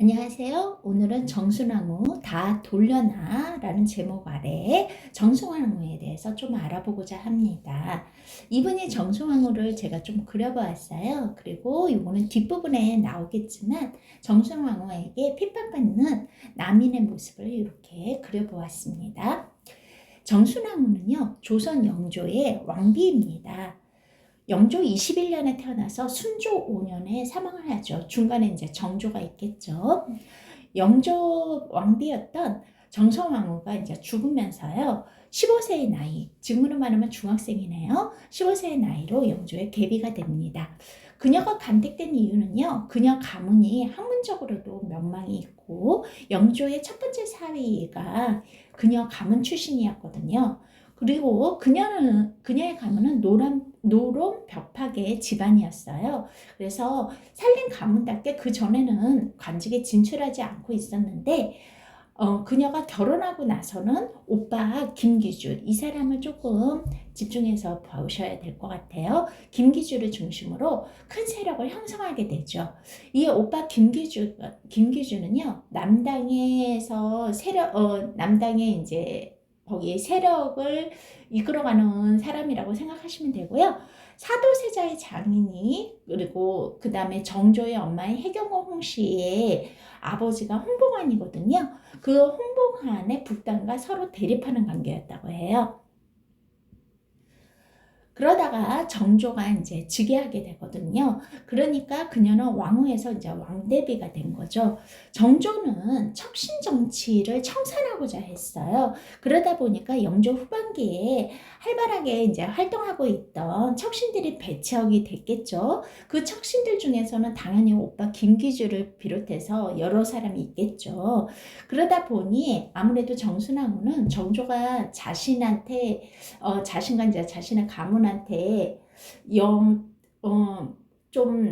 안녕하세요. 오늘은 정순왕후 다 돌려놔 라는 제목 아래 정순왕후에 대해서 좀 알아보고자 합니다. 이분이 정순왕후를 제가 좀 그려보았어요. 그리고 이거는 뒷부분에 나오겠지만 정순왕후에게 핍박받는 남인의 모습을 이렇게 그려보았습니다. 정순왕후는요, 조선 영조의 왕비입니다. 영조 21년에 태어나서 순조 5년에 사망을 하죠. 중간에 이제 정조가 있겠죠. 영조 왕비였던 정성왕후가 이제 죽으면서요. 15세의 나이, 지금으로 말하면 중학생이네요. 15세의 나이로 영조의 계비가 됩니다. 그녀가 간택된 이유는요. 그녀 가문이 학문적으로도 명망이 있고 영조의 첫 번째 사위가 그녀 가문 출신이었거든요. 그리고 그녀는 그녀의 가문은 노란 노론 벽파계 집안이었어요. 그래서 살림 가문답게 그 전에는 관직에 진출하지 않고 있었는데 어, 그녀가 결혼하고 나서는 오빠 김기주 이 사람을 조금 집중해서 보셔야 될 것 같아요. 김기주를 중심으로 큰 세력을 형성하게 되죠. 이 오빠 김기주 김기주는요 남당에서 세력 어, 남당에 이제 거기에 세력을 이끌어가는 사람이라고 생각하시면 되고요. 사도세자의 장인이 그리고 그 다음에 정조의 엄마인 해경호 홍씨의 아버지가 홍봉환이거든요. 그 홍봉환의 북단과 서로 대립하는 관계였다고 해요. 그러다가 정조가 이제 즉위하게 되거든요. 그러니까 그녀는 왕후에서 이제 왕대비가 된 거죠. 정조는 척신 정치를 청산하고자 했어요. 그러다 보니까 영조 후반기에 활발하게 이제 활동하고 있던 척신들이 배치하게 됐겠죠. 그 척신들 중에서는 당연히 오빠 김기주를 비롯해서 여러 사람이 있겠죠. 그러다 보니 아무래도 정순왕후는 정조가 자신한테 어, 자신과 이제 자신의 가문 사람한테 영, 어, 좀,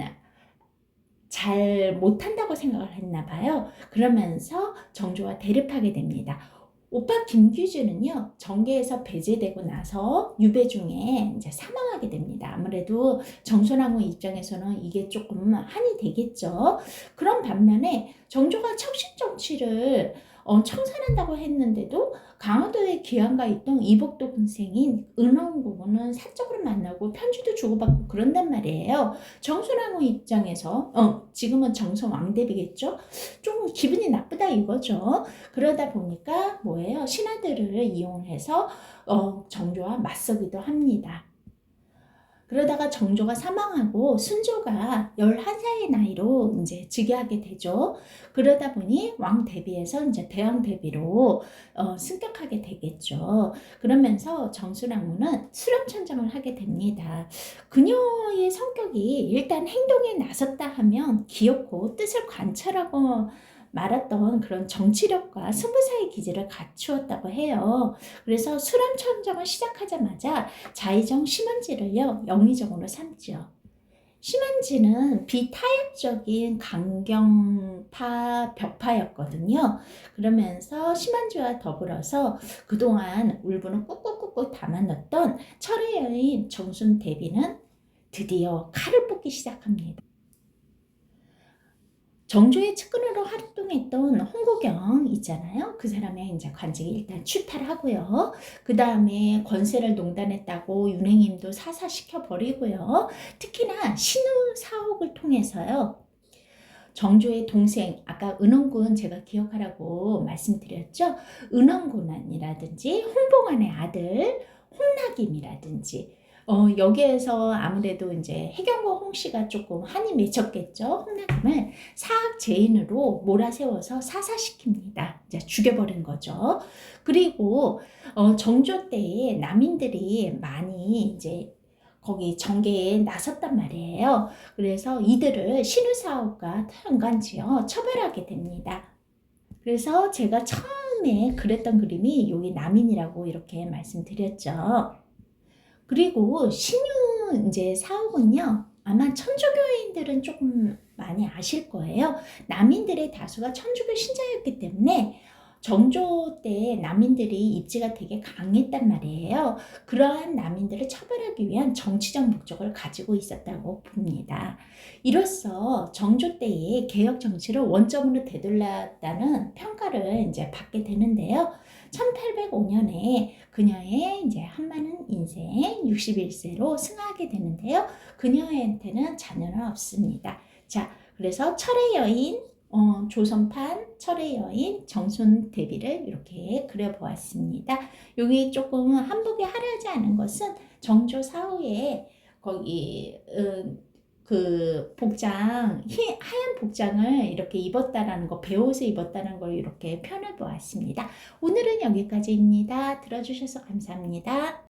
잘 못한다고 생각을 했나 봐요. 그러면서 정조와 대립하게 됩니다. 오빠 김규주는요, 정계에서 배제되고 나서 유배 중에 이제 사망하게 됩니다. 아무래도 정순왕후 입장에서는 이게 조금 한이 되겠죠. 그런 반면에 정조가 척신 정치를 어, 청산한다고 했는데도 강화도에 귀환가 있던 이복도 군생인 은원고는 사적으로 만나고 편지도 주고받고 그런단 말이에요. 정순왕후 입장에서 어, 지금은 정성 왕대비겠죠. 좀 기분이 나쁘다 이거죠. 그러다 보니까 뭐예요? 신하들을 이용해서 어, 정조와 맞서기도 합니다. 그러다가 정조가 사망하고 순조가 11살의 나이로 이제 즉위하게 되죠. 그러다 보니 왕 대비에서 이제 대왕 대비로 어, 승격하게 되겠죠. 그러면서 정수랑후는 수렴천정을 하게 됩니다. 그녀의 성격이 일단 행동에 나섰다 하면 귀엽고 뜻을 관찰하고 말았던 그런 정치력과 승부사의 기질을 갖추었다고 해요. 그래서 수렴천정을 시작하자마자 자의정 심한지를요 영의정으로 삼죠. 심한지는 비타협적인 강경파 벽파였거든요. 그러면서 심한지와 더불어서 그동안 울분을 꾹꾹꾹꾹 담아놨던 철의 여인 정순 대비는 드디어 칼을 뽑기 시작합니다. 정조의 측근으로 활동했던 홍고경 있잖아요. 그 사람의 이제 관직이 일단 출탈하고요. 그 다음에 권세를 농단했다고 윤행임도 사사시켜 버리고요. 특히나 신우 사옥을 통해서요. 정조의 동생 아까 은원군 제가 기억하라고 말씀드렸죠. 은원군이라든지 홍봉안의 아들 홍낙임이라든지 어, 여기에서 아무래도 이제 해경과 홍 씨가 조금 한이 맺혔겠죠. 홍낙임을 사학 제인으로 몰아세워서 사사시킵니다. 이제 죽여버린 거죠. 그리고 어, 정조 때에 남인들이 많이 이제 거기 정계에 나섰단 말이에요. 그래서 이들을 신우사업과 연관지어 처벌하게 됩니다. 그래서 제가 처음에 그랬던 그림이 여기 남인이라고 이렇게 말씀드렸죠. 그리고 신유 이제 사옥은요. 아마 천주교인들은 조금 많이 아실 거예요. 남인들의 다수가 천주교 신자였기 때문에 정조 때 남인들이 입지가 되게 강했단 말이에요. 그러한 남인들을 처벌하기 위한 정치적 목적을 가지고 있었다고 봅니다. 이로써 정조 때의 개혁 정치를 원점으로 되돌렸다는 평가를 이제 받게 되는데요. 1805년에 그녀의 이제 한마는 인생 61세로 승하하게 되는데요. 그녀한테는 자녀는 없습니다. 자, 그래서 철의 여인, 어, 조선판 철의 여인 정순 대비를 이렇게 그려보았습니다. 여기 조금 한복이 화려하지 않은 것은 정조 사후에 거기 음, 그 복장 희, 하얀 복장을 이렇게 입었다라는 거 배옷을 입었다는 걸 이렇게 표현해 보았습니다. 오늘은 여기까지입니다. 들어주셔서 감사합니다.